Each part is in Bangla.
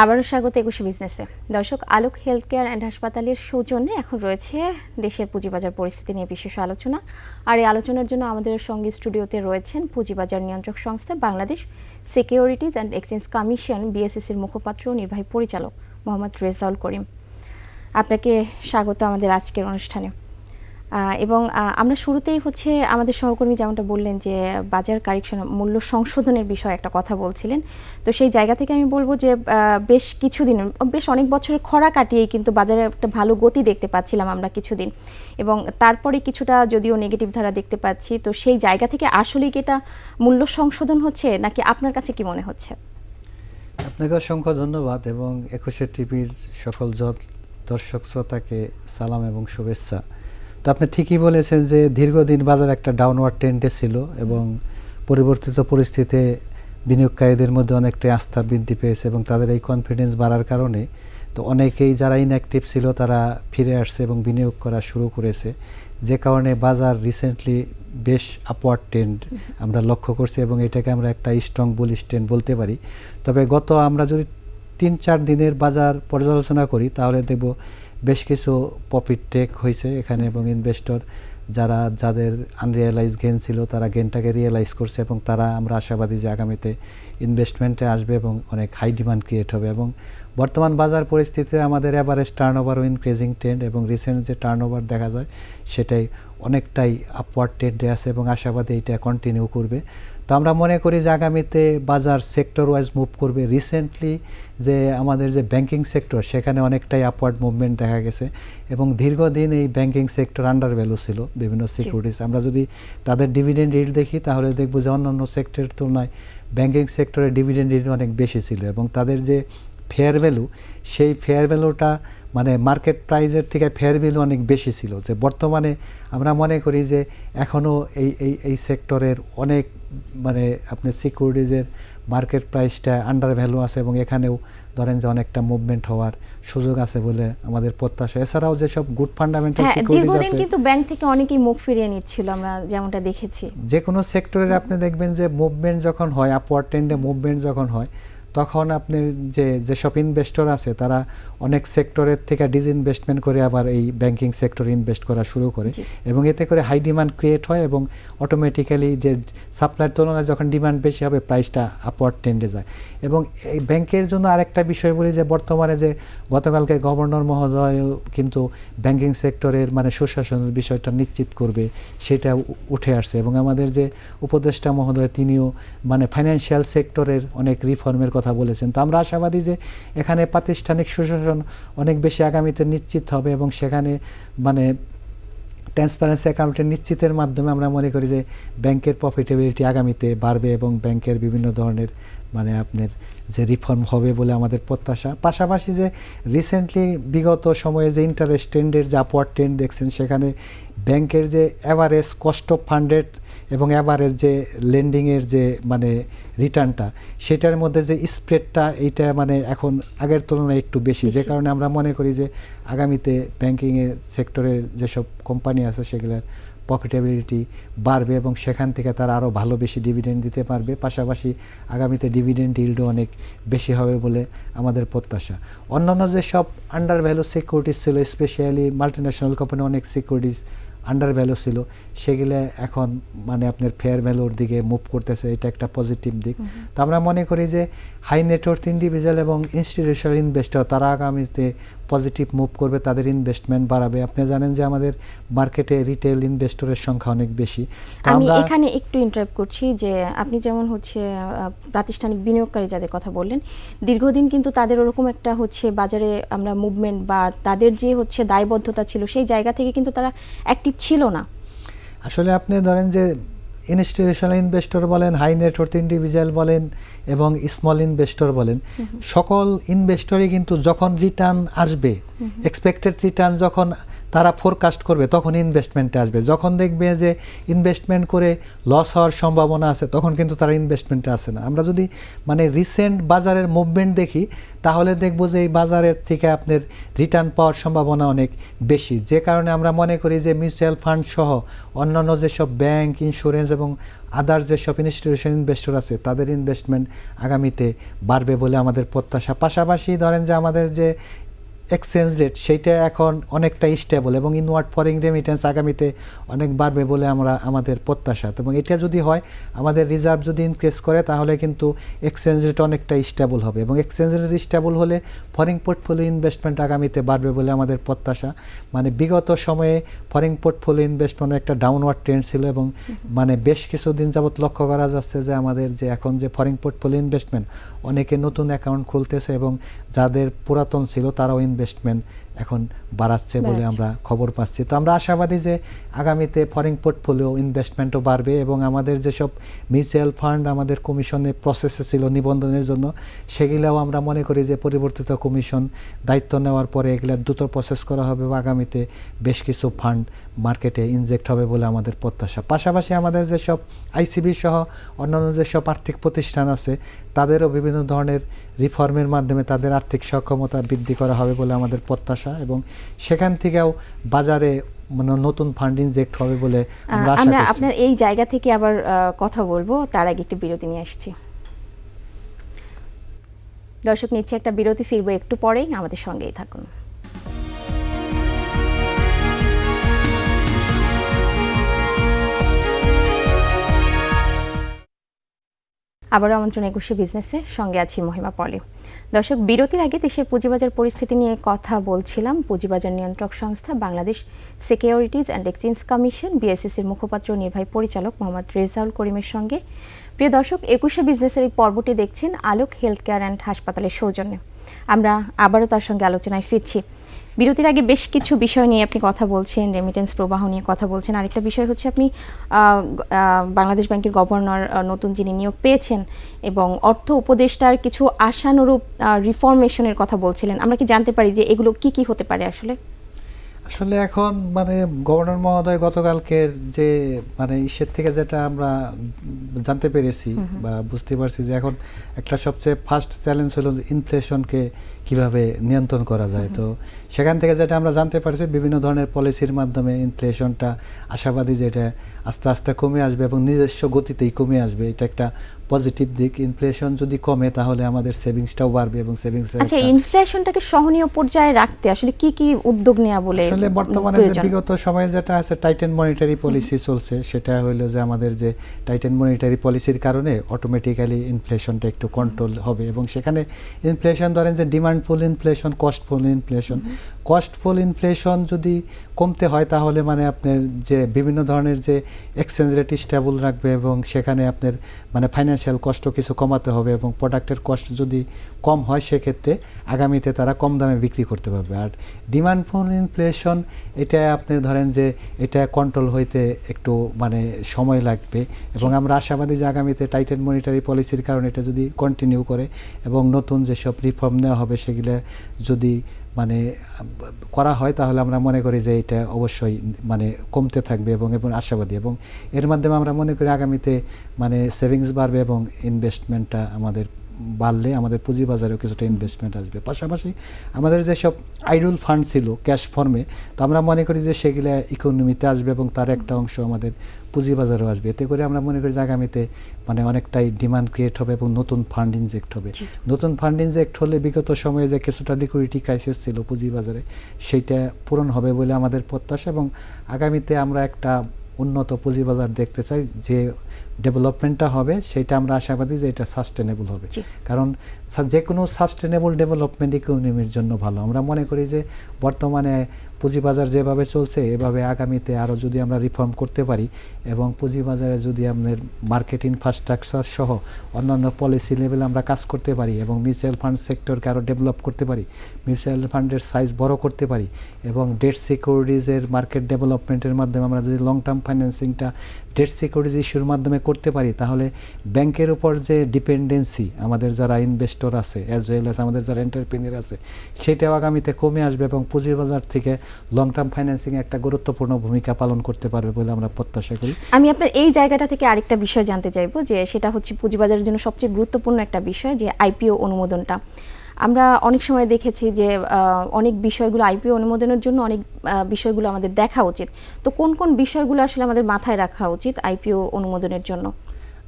আবারও স্বাগত একুশে বিজনেসে। দর্শক, আলোক হেলথ কেয়ার অ্যান্ড হাসপাতালের সৌজন্যে এখন রয়েছে দেশের পুঁজিবাজার পরিস্থিতি নিয়ে বিশেষ আলোচনা। আর এই আলোচনার জন্য আমাদের সঙ্গে স্টুডিওতে রয়েছেন পুঁজিবাজার নিয়ন্ত্রক সংস্থা Bangladesh securities and exchange commission বিএসএসির মুখপাত্র নির্বাহী পরিচালক মোহাম্মদ রেজাউল করিম। আপনাকে স্বাগত আমাদের আজকের অনুষ্ঠানে। এবং আমরা শুরুতেই হচ্ছে আমাদের সহকর্মী যেমনটা বললেন যে, বাজার কারেকশন মূল্য সংশোধনের বিষয়ে একটা কথা বলছিলেন। তো সেই জায়গা থেকে আমি বলব যে বেশ কিছুদিন, বেশ অনেক বছরের খরা কাটিয়েই কিন্তু বাজারে একটা ভালো গতি দেখতে পাচ্ছিলাম আমরা কিছুদিন। এবং তারপরে কিছুটা যদিও নেগেটিভ ধারা দেখতে পাচ্ছি, তো সেই জায়গা থেকে আসলেই কি এটা মূল্য সংশোধন হচ্ছে? নাকি আপনার কাছে কি মনে হচ্ছে? আপনাকে অসংখ্য ধন্যবাদ এবং একুশে টিভির সকল দর্শক শ্রোতাকে সালাম এবং শুভেচ্ছা। তো আপনি ঠিকই বলেছেন যে দীর্ঘদিন বাজার একটা ডাউনওয়ার্ড ট্রেন্ডে ছিল এবং পরিবর্তিত পরিস্থিতিতে বিনিয়োগকারীদের মধ্যে অনেকটাই আস্থা বৃদ্ধি পেয়েছে এবং তাদের এই কনফিডেন্স বাড়ার কারণে তো অনেকেই যারা ইনঅ্যাক্টিভ ছিল তারা ফিরে আসছে এবং বিনিয়োগ করা শুরু করেছে। যে কারণে বাজার রিসেন্টলি বেশ আপওয়ার্ড ট্রেন্ড আমরা লক্ষ্য করছি এবং এটাকে আমরা একটা স্ট্রং বুলিশ ট্রেন্ড বলতে পারি। তবে গত আমরা যদি তিন চার দিনের বাজার পর্যালোচনা করি তাহলে দেখব বেশ কিছু প্রফিট টেক হয়েছে এখানে এবং ইনভেস্টর যারা, যাদের আনরিয়েলাইজ গেন ছিল, তারা গেনটাকে রিয়েলাইজ করছে এবং তারা আমরা আশাবাদী যে আগামীতে ইনভেস্টমেন্টে আসবে এবং অনেক হাই ডিমান্ড ক্রিয়েট হবে এবং বর্তমান বাজার পরিস্থিতিতে আমাদের অ্যাভারেজ টার্ন ওভারও ইনক্রিজিং ট্রেন্ড এবং রিসেন্ট যে টার্ন ওভার দেখা যায়, সেটাই অনেকটাই আপওয়ার্ড ট্রেন্ডে আছে এবং আশাবাদী এটা কন্টিনিউ করবে। আমরা মনে করি যে আগামীতে বাজার সেক্টর ওয়াইজ মুভ করবে রিসেন্টলি যে আমাদের যে ব্যাংকিং সেক্টর সেখানে অনেকটাই আপওয়ার্ড মুভমেন্ট দেখা গেছে এবং দীর্ঘদিন এই ব্যাংকিং সেক্টর আন্ডার ভ্যালু ছিল বিভিন্ন সিকিউরিটিস আমরা যদি তাদের ডিভিডেন্ড রিট দেখি তাহলে দেখব যে অন্যান্য সেক্টরের তুলনায় ব্যাংকিং সেক্টরের ডিভিডেন্ড রিট অনেক বেশি ছিল এবং তাদের যে ফেয়ার ভ্যালু সেই ফেয়ার ভ্যালুটা মানে মার্কেট প্রাইজের থেকে ফেয়ার ভ্যালু অনেক বেশি ছিল। যে বর্তমানে আমরা মনে করি যে এখনও এই এই এই সেক্টরের অনেক মানে আপনার সিকিউরিটিজের মার্কেট প্রাইসটা আন্ডার ভ্যালু আছে এবং এখানেও ধরেন যে অনেকটা মুভমেন্ট হওয়ার সুযোগ আছে বলে আমাদের প্রত্যাশা। এছাড়াও যেসব গুড ফান্ডামেন্টাল সিকিউরিটিজ আছে কিন্তু ব্যাংক থেকে অনেকেই মুখ ফিরিয়ে নিচ্ছিল আমরা যেমনটা দেখেছি। যে কোনো সেক্টরের আপনি দেখবেন যে মুভমেন্ট যখন হয় আপওয়ার্ড ট্রেন্ডে মুভমেন্ট যখন হয় তখন আপনি যে যেসব ইনভেস্টর আছে তারা অনেক সেক্টরের থেকে ডিসইনভেস্টমেন্ট করে আবার এই ব্যাংকিং সেক্টরে ইনভেস্ট করা শুরু করে এবং এতে করে হাই ডিমান্ড ক্রিয়েট হয় এবং অটোমেটিক্যালি যে সাপ্লাইয়ের তুলনায় যখন ডিমান্ড বেশি হবে প্রাইসটা আপওয়ার্ড ট্রেন্ডে যায়। এবং এই ব্যাংকের জন্য আরেকটা বিষয় বলি যে বর্তমানে যে গতকালকে গভর্নর মহোদয় কিন্তু ব্যাংকিং সেক্টরের মানে সুশাসনের বিষয়টা নিশ্চিত করবে সেটা উঠে আসছে। এবং আমাদের যে উপদেষ্টা মহোদয় তিনিও মানে ফাইন্যান্সিয়াল সেক্টরের অনেক রিফর্মের কথা বলেছেন। তো আমরা আশাবাদী যে এখানে প্রাতিষ্ঠানিক সুশাসন অনেক বেশি আগামীতে নিশ্চিত হবে এবং সেখানে মানে ট্রান্সপারেন্সি অ্যাকাউন্টের নিশ্চিতের মাধ্যমে আমরা মনে করি যে ব্যাংকের প্রফিটেবিলিটি আগামীতে বাড়বে এবং ব্যাংকের বিভিন্ন ধরনের মানে আপনার যে রিফর্ম হবে বলে আমাদের প্রত্যাশা। পাশাপাশি যে রিসেন্টলি বিগত সময়ে যে ইন্টারেস্ট ট্রেন্ডের যে আপওয়ার্ড ট্রেন্ড দেখছেন, সেখানে ব্যাংকের যে অ্যাভারেজ কস্ট অফ ফান্ডেড এবং অ্যাভারেজ যে লেন্ডিংয়ের যে মানে রিটার্নটা সেটার মধ্যে যে স্প্রেডটা এইটা মানে এখন আগের তুলনায় একটু বেশি। যে কারণে আমরা মনে করি যে আগামীতে ব্যাংকিংয়ের সেক্টরের যেসব কোম্পানি আছে সেগুলোর প্রফিটেবিলিটি বাড়বে এবং সেখান থেকে তারা আরও ভালো বেশি ডিভিডেন্ড দিতে পারবে। পাশাপাশি আগামীতে ডিভিডেন্ড ইল্ডও অনেক বেশি হবে বলে আমাদের প্রত্যাশা। অন্যান্য যেসব আন্ডার ভ্যালু সিকিউরিটিস ছিল স্পেশালি মাল্টিন্যাশনাল কোম্পানি অনেক সিকিউরিটিস আন্ডার ভ্যালু ছিল সেগুলো এখন মানে আপনার ফেয়ার ভ্যালুর দিকে মুভ করতেছে এটা একটা পজিটিভ দিক। তো আমরা মনে করি যে হাই নেটওয়ার্থ ইন্ডিভিজুয়াল এবং ইনস্টিটিউশনাল ইনভেস্টর তারা আগামীতে পজিটিভ মুভ করবে তাদের ইনভেস্টমেন্ট বাড়াবে। আপনি জানেন যে আমাদের মার্কেটে রিটেল ইনভেস্টরের সংখ্যা অনেক বেশি। আমি এখানে একটু ইন্টারাপ্ট করছি যে আপনি যেমন হচ্ছে প্রাতিষ্ঠানিক বিনিয়োগকারী যাদের কথা বললেন দীর্ঘদিন কিন্তু তাদের ওরকম একটা হচ্ছে বাজারে আমরা মুভমেন্ট বা তাদের যে হচ্ছে দায়বদ্ধতা ছিল সেই জায়গা থেকে কিন্তু তারা অ্যাক্টিভ ছিল না। আসলে আপনি ধরেন যে ইনস্টিটিউশনাল ইনভেস্টর বলেন হাই নেটওয়ার্থ ইন্ডিভিজুয়াল বলেন এবং স্মল ইনভেস্টর বলেন। সকল ইনভেস্টরই কিন্তু যখন রিটার্ন আসবে এক্সপেক্টেড রিটার্ন যখন তারা ফোরকাস্ট করবে, তখন ইনভেস্টমেন্টে আসবে। যখন দেখবে যে ইনভেস্টমেন্ট করে লস হওয়ার সম্ভাবনা আছে, তখন কিন্তু তারা ইনভেস্টমেন্টে আসে না। আমরা যদি মানে রিসেন্ট বাজারের মুভমেন্ট দেখি, তাহলে দেখব যে এই বাজারের থেকে আপনার রিটার্ন পাওয়ার সম্ভাবনা অনেক বেশি। যে কারণে আমরা মনে করি যে মিউচুয়াল ফান্ড সহ অন্যান্য যেসব ব্যাংক ইন্স্যুরেন্স এবং আদার্স যেসব ইনস্টিটিউশন ইনভেস্টর আছে, তাদের ইনভেস্টমেন্ট আগামীতে বাড়বে বলে আমাদের প্রত্যাশা। পাশাপাশি ধরেন যে আমাদের যে এক্সচেঞ্জ রেট সেইটা এখন অনেকটা স্টেবল এবং ইনওয়ার্ড ফরেন রেমিটেন্স আগামীতে অনেক বাড়বে বলে আমরা, আমাদের প্রত্যাশা। এবং এটা যদি হয়, আমাদের রিজার্ভ যদি ইনক্রিজ করে, তাহলে কিন্তু এক্সচেঞ্জ রেট অনেকটা স্টেবল হবে এবং এক্সচেঞ্জ রেট স্টেবল হলে ফরেন পোর্টফোলিও ইনভেস্টমেন্ট আগামীতে বাড়বে বলে আমাদের প্রত্যাশা। মানে বিগত সময়ে ফরেন পোর্টফোলিও ইনভেস্টমেন্ট একটা ডাউনওয়ার্ড ট্রেন্ড ছিল এবং মানে বেশ কিছুদিন যাবৎ লক্ষ্য করা যাচ্ছে যে আমাদের যে এখন যে ফরেন পোর্টফোলিও ইনভেস্টমেন্ট অনেকে নতুন অ্যাকাউন্ট খুলতেছে এবং যাদের পুরাতন ছিল তারাও ইনভেস্টমেন্ট এখন বাড়াচ্ছে বলে আমরা খবর পাচ্ছি। তো আমরা আশাবাদী যে আগামীতে ফরেন পোর্টফোলিও ইনভেস্টমেন্টও বাড়বে এবং আমাদের যেসব মিউচুয়াল ফান্ড আমাদের কমিশনে প্রসেসে ছিল নিবন্ধনের জন্য সেগুলাও আমরা মনে করি যে পরিবর্তিত কমিশন দায়িত্ব নেওয়ার পরে এগুলা দ্রুত প্রসেস করা হবে এবং আগামীতে বেশ কিছু ফান্ড মার্কেটে ইনজেক্ট হবে বলে আমাদের প্রত্যাশা। পাশাপাশি আমাদের যেসব আইসিবি সহ অন্যান্য যেসব আর্থিক প্রতিষ্ঠান আছে তাদেরও বিভিন্ন ধরনের রিফর্মের মাধ্যমে তাদের আর্থিক সক্ষমতা বৃদ্ধি করা হবে বলে আমাদের প্রত্যাশা। এবং সেখান থেকেও বাজারে মানে নতুন ফান্ড ইনজেক্ট হবে বলে আমরা আশা করছি। আপনার এই জায়গা থেকে আবার কথা বলব। তার আগে একটু বিরতি নিয়ে আসছি। দর্শক নিচ্ছে একটা বিরতি ফিরবো একটু পরেই। আমাদের সঙ্গেই থাকুন। আবারও আমন্ত্রণ একুশে বিজনেসে সঙ্গে আছি মহিমা পলে। দর্শক, বিরতির আগে দেশের পুঁজিবাজার পরিস্থিতি নিয়ে কথা বলছিলাম। পুঁজিবাজার নিয়ন্ত্রক সংস্থা Bangladesh securities and exchange commission বিএসসিসির মুখপাত্র নির্বাহী পরিচালক মোহাম্মদ রেজাউল করিমের সঙ্গে। প্রিয় দর্শক, একুশে বিজনেসের এই পর্বটি দেখছেন আলোক হেলথ কেয়ার অ্যান্ড হাসপাতালের সৌজন্যে। আমরা আবারও তার সঙ্গে আলোচনায় ফিরছি। বিরতির আগে বেশ কিছু বিষয় নিয়ে আপনি কথা বলছেন রেমিটেন্স প্রবাহ নিয়ে কথা বলছেন। আরেকটা বিষয় হচ্ছে আপনি বাংলাদেশ ব্যাংকের গভর্নর নতুন যিনি নিয়োগ পেয়েছেন এবং অর্থ উপদেষ্টার কিছু আশানুরূপ রিফরমেশনের কথা বলছিলেন। আমরা কি জানতে পারি যে এগুলো কি কি হতে পারে আসলে? আসলে এখন মানে গভর্নর মহোদয় গতকালকের যে মানে ইসের থেকে যেটা আমরা জানতে পেরেছি বা বুঝতে পারছি যে এখন একটা সবচেয়ে ফার্স্ট চ্যালেঞ্জ হলো ইনফ্লেশনকে কীভাবে নিয়ন্ত্রণ করা যায়। তো সেখান থেকে যেটা আমরা জানতে পারছি বিভিন্ন ধরনের পলিসির মাধ্যমে ইনফ্লেশনটা আশাবাদী যে এটা আস্তে আস্তে কমে আসবে এবং নিজস্ব গতিতেই কমে আসবে এটা একটা পজিটিভ দিক। ইনফ্লেশন যদি কমে তাহলে আমাদের সেভিংসটাও বাড়বে এবং সেভিংস আচ্ছা ইনফ্লেশনটাকে সহনীয় পর্যায়ে রাখতে আসলে কি কি উদ্যোগ নেওয়া বলে আসলে বর্তমানে যে বিগত সময়ে যেটা আছে টাইটেন মনিটারি পলিসি চলছে সেটা হলো যে আমাদের যে টাইটেন মনিটারি পলিসির কারণে অটোমেটিক্যালি ইনফ্লেশনটা একটু কন্ট্রোল হবে এবং সেখানে ইনফ্লেশন ধরেন যে demand pull inflation cost pull inflation cost pull inflation যদি কমতে হয় তাহলে মানে আপনার যে বিভিন্ন ধরনের যে এক্সচেঞ্জ রেট স্টেবল রাখবে এবং সেখানে আপনার মানে ফাইন্যান্সিয়াল কষ্ট কিছু কমাতে হবে এবং প্রোডাক্টের কষ্ট যদি কম হয় সেক্ষেত্রে আগামীতে তারা কম দামে বিক্রি করতে পারবে। আর ডিমান্ড ফোন ইনফ্লেশন এটা আপনি ধরেন যে এটা কন্ট্রোল হইতে একটু মানে সময় লাগবে এবং আমরা আশাবাদী যে আগামীতে টাইটেন মনিটারি পলিসির কারণে এটা যদি কন্টিনিউ করে এবং নতুন যেসব রিফর্ম নেওয়া হবে সেগুলো যদি মানে করা হয়, তাহলে আমরা মনে করি যে এটা অবশ্যই মানে কমতে থাকবে এবং এবং আশাবাদী। এবং এর মাধ্যমে আমরা মনে করি আগামীতে মানে সেভিংস বাড়বে এবং ইনভেস্টমেন্টটা আমাদের বাড়লে, আমাদের পুঁজিবাজারেও কিছুটা ইনভেস্টমেন্ট আসবে। পাশাপাশি আমাদের যেসব আইডল ফান্ড ছিল ক্যাশ ফর্মে তো আমরা মনে করি যে সেগুলা ইকোনমিতে আসবে এবং তার একটা অংশ আমাদের পুঁজিবাজারেও আসবে। এতে করে আমরা মনে করি যে আগামীতে মানে অনেকটাই ডিমান্ড ক্রিয়েট হবে এবং নতুন ফান্ড ইনজেক্ট হবে। নতুন ফান্ড ইনজেক্ট হলে বিগত সময়ে যে কিছুটা লিকুইডিটি ক্রাইসিস ছিল পুঁজিবাজারে সেইটা পূরণ হবে বলে আমাদের প্রত্যাশা এবং আগামীতে আমরা একটা উন্নত পুঁজিবাজার দেখতে চাই যে ডেভেলপমেন্টটা হবে সেটা আমরা আশাবাদী যে এটা সাস্টেনেবল হবে। কারণ যে কোনো সাস্টেনেবল ডেভেলপমেন্ট ইকোনমির জন্য ভালো। আমরা মনে করি যে বর্তমানে পুঁজিবাজার যেভাবে চলছে এভাবে আগামীতে আরও যদি আমরা রিফর্ম করতে পারি এবং পুঁজিবাজারে যদি আমাদের মার্কেট ইনফ্রাস্ট্রাকচার সহ অন্যান্য পলিসি লেভেল আমরা কাজ করতে পারি এবং মিউচুয়াল ফান্ড সেক্টরকে আরও ডেভেলপ করতে পারি মিউচুয়াল ফান্ডের সাইজ বড় করতে পারি এবং ডেট সিকিউরিটিজের মার্কেট ডেভেলপমেন্টের মাধ্যমে আমরা যদি লং টার্ম ফাইন্যান্সিংটা ডেট সিকিউরিটিজ ইস্যুর মাধ্যমে করতে পারি, তাহলে ব্যাংকের উপর যে ডিপেন্ডেন্সি আমাদের যারা ইনভেস্টর আছে অ্যাজ ওয়েল অ্যাজ আমাদের যারা এন্টারপ্রিনিয়ার আছে, সেটাও আগামীতে কমে আসবে এবং পুঁজিবাজার থেকে লং টার্ম ফাইন্যান্সিং একটা গুরুত্বপূর্ণ ভূমিকা পালন করতে পারবে বলে আমরা প্রত্যাশা করি। আমি আপনার এই জায়গাটা থেকে আরেকটা বিষয় জানতে চাইব, যে সেটা হচ্ছে পুঁজিবাজারের জন্য সবচেয়ে গুরুত্বপূর্ণ একটা বিষয়, যে আইপিও অনুমোদনটা। আমরা অনেক সময় দেখেছি যে অনেক বিষয়গুলো আইপি অনুমোদনের জন্য অনেক বিষয়গুলো আমাদের দেখা উচিত। তো কোন কোন বিষয়গুলো আসলে আমাদের মাথায় রাখা উচিত আইপিও অনুমোদনের জন্য?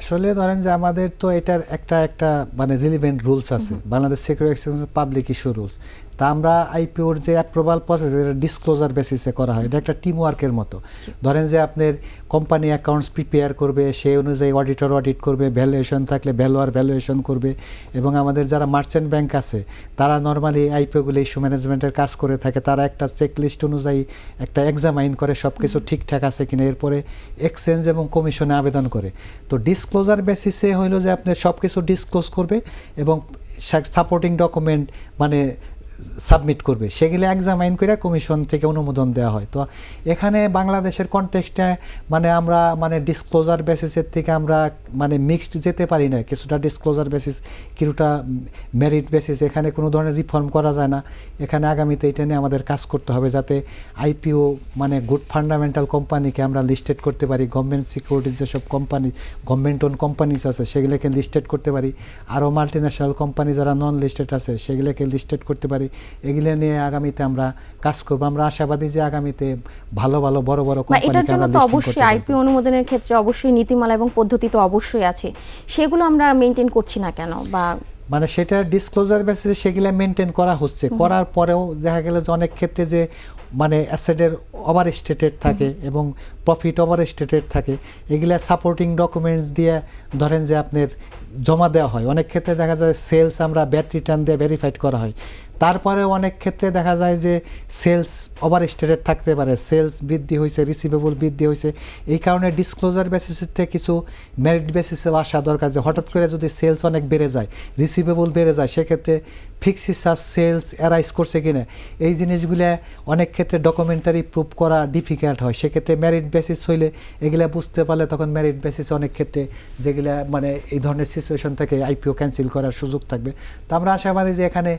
আসলে ধরেন যে আমাদের তো এটার একটা একটা মানে রিলিভেন্ট রুলস আছে। Bangladesh security exchange public issue rules তা আমরা আইপিওর যে অ্যাপ্রুভাল প্রসেস এটা ডিসক্লোজার বেসিসে করা হয়। এটা একটা টিম ওয়ার্কের মতো ধরেন যে আপনার কোম্পানি অ্যাকাউন্টস প্রিপেয়ার করবে সেই অনুযায়ী অডিটর অডিট করবে ভ্যালুয়েশন থাকলে ভ্যালুয়ার ভ্যালুয়েশন করবে এবং আমাদের যারা মার্চেন্ট ব্যাংক আছে তারা নর্মালি আইপিওগুলো ইস্যু ম্যানেজমেন্টের কাজ করে থাকে। তারা একটা চেক লিস্ট অনুযায়ী একটা এক্সামাইন করে সব কিছু ঠিকঠাক আছে কিনা এরপরে এক্সচেঞ্জ এবং কমিশনে আবেদন করে। তো ডিসক্লোজার বেসিসে হইল যে আপনি সব কিছু ডিসক্লোজ করবে এবং সাপোর্টিং ডকুমেন্ট মানে সাবমিট করবে সেগুলো এক্সামাইন করে কমিশন থেকে অনুমোদন দেওয়া হয়। তো এখানে বাংলাদেশের কনটেক্সটে মানে আমরা মানে ডিসক্লোজার বেসিসের থেকে আমরা মানে মিক্সড যেতে পারি না। কিছুটা ডিসক্লোজার বেসিস কিছুটা মেরিট বেসিস এখানে কোনো ধরনের রিফর্ম করা যায় না। এখানে আগামীতে এটা নিয়ে আমাদের কাজ করতে হবে যাতে আইপিও মানে গুড ফান্ডামেন্টাল কোম্পানিকে আমরা লিস্টেড করতে পারি। গভর্নমেন্ট সিকিউরিটিজ যেসব কোম্পানি গভর্নমেন্ট ওন কোম্পানিজ আছে, সেগুলোকে লিস্টেড করতে পারি। আরও মাল্টি ন্যাশনাল কোম্পানি যারা নন লিস্টেড আছে, সেগুলোকে লিস্টেড করতে পারি। এগুলো নিয়ে আগামীতে আমরা কাজ করব। আমরা আশাবাদী যে আগামীতে ভালো ভালো বড় বড় এটার জন্য তো অবশ্যই। আইপিও অনুমোদনের ক্ষেত্রে অবশ্যই নীতিমালা এবং পদ্ধতি তো অবশ্যই আছে। সেগুলো আমরা মেনটেন করছি না কেন? বা মানে সেটা ডিসক্লোজার বেসিসে সেগুলো মেনটেন করা হচ্ছে। করার পরেও দেখা গেল যে অনেক ক্ষেত্রে যে মানে অ্যাসেটের ওভার স্টেটেড থাকে এবং প্রফিট ওভার স্টেটেড থাকে। এগুলা সাপোর্টিং ডকুমেন্টস দিয়ে ধরেন যে আপনার জমা দেওয়া হয়। অনেক ক্ষেত্রে দেখা যায় সেলস আমরা ব্যাট রিটার্ন দিয়ে ভেরিফাইড করা হয়। তারপরে অনেক ক্ষেত্রে দেখা যায় যে সেলস ওভার স্টেটেড থাকতে পারে, সেলস বৃদ্ধি হয়েছে রিসিভেবল বৃদ্ধি হয়েছে। এই কারণে ডিসক্লোজার বেসিসের থেকে কিছু মেরিট বেসিসে আসা দরকার যে হঠাৎ করে যদি সেলস অনেক বেড়ে যায় রিসিভেবল বেড়ে যায়, সেক্ষেত্রে ফিক্সিসাস সেলস অ্যারাইজ করছে কিনা? এই জিনিসগুলো অনেক ক্ষেত্রে ডকুমেন্টারি প্রুফ করা ডিফিকাল্ট হয়। সেক্ষেত্রে মেরিট বেসিস হইলে এগুলা বুঝতে পারলে তখন মেরিট বেসিস অনেক ক্ষেত্রে যেগুলা মানে এই ধরনের সিচুয়েশন থেকে আইপিও ক্যান্সেল করার সুযোগ থাকবে। তো আমরা আশাবাদী যে এখানে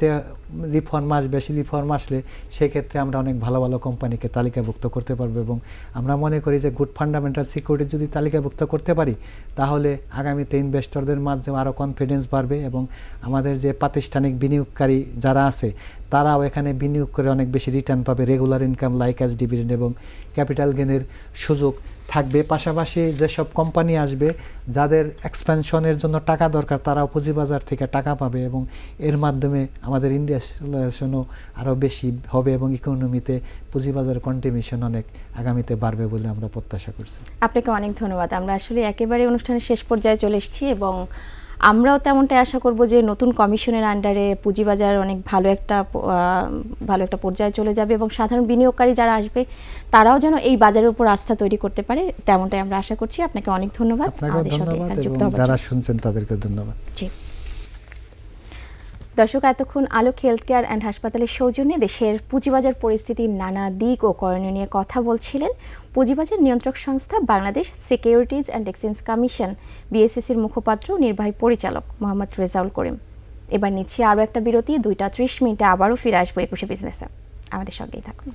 আগামীতে রিফর্ম আসবে বেশি রিফর্ম আসলে সেক্ষেত্রে আমরা অনেক ভালো ভালো কোম্পানিকে তালিকাভুক্ত করতে পারব এবং আমরা মনে করি যে গুড ফান্ডামেন্টাল সিকিউরিটি যদি তালিকাভুক্ত করতে পারি, তাহলে আগামীতে ইনভেস্টরদের মাধ্যমে আরও কনফিডেন্স বাড়বে এবং আমাদের যে প্রাতিষ্ঠানিক বিনিয়োগকারী যারা আছে, তারাও এখানে বিনিয়োগ করে অনেক বেশি রিটার্ন পাবে regular income like as dividend এবং ক্যাপিটাল গেনের সুযোগ। থাকবে। পাশাপাশি যেসব কোম্পানি আসবে, যাদের এক্সপেনশনের জন্য টাকা দরকার, তারাও পুঁজিবাজার থেকে টাকা পাবে এবং এর মাধ্যমে আমাদের ইন্ডিয়াশনও আরও বেশি হবে এবং ইকোনমিতে পুঁজিবাজার কন্ট্রিবিউশন অনেক আগামীতে বাড়বে বলে আমরা প্রত্যাশা করছি। আপনাকে অনেক ধন্যবাদ। আমরা আসলে একেবারে অনুষ্ঠানের শেষ পর্যায়ে চলে এসেছি এবং আমরাও তেমনটাই আশা করব যে নতুন কমিশনের আন্ডারে পুঁজিবাজার অনেক ভালো একটা ভালো একটা পর্যায়ে চলে যাবে এবং সাধারণ বিনিয়োগকারী যারা আসবে তারাও যেন এই বাজারের উপর আস্থা তৈরি করতে পারে তেমনটাই আমরা আশা করছি। আপনাকে অনেক ধন্যবাদ। আমাদের সঙ্গে যারা শুনছেন তাদেরকে ধন্যবাদ। জি। দর্শক, এতক্ষণ আলোক হেলথ কেয়ার অ্যান্ড হাসপাতালের সৌজন্যে দেশের পুঁজিবাজার পরিস্থিতির নানা দিক ও করণীয় নিয়ে কথা বলছিলেন পুঁজিবাজার নিয়ন্ত্রক সংস্থা Bangladesh securities and exchange commission বিএসএসির মুখপাত্র নির্বাহী পরিচালক মোহাম্মদ রেজাউল করিম। এবার নিচ্ছি আরও একটা বিরতি, দুইটা ত্রিশ মিনিটে আবারও ফিরে আসব একুশে বিজনেসে আমাদের সঙ্গেই থাকুন।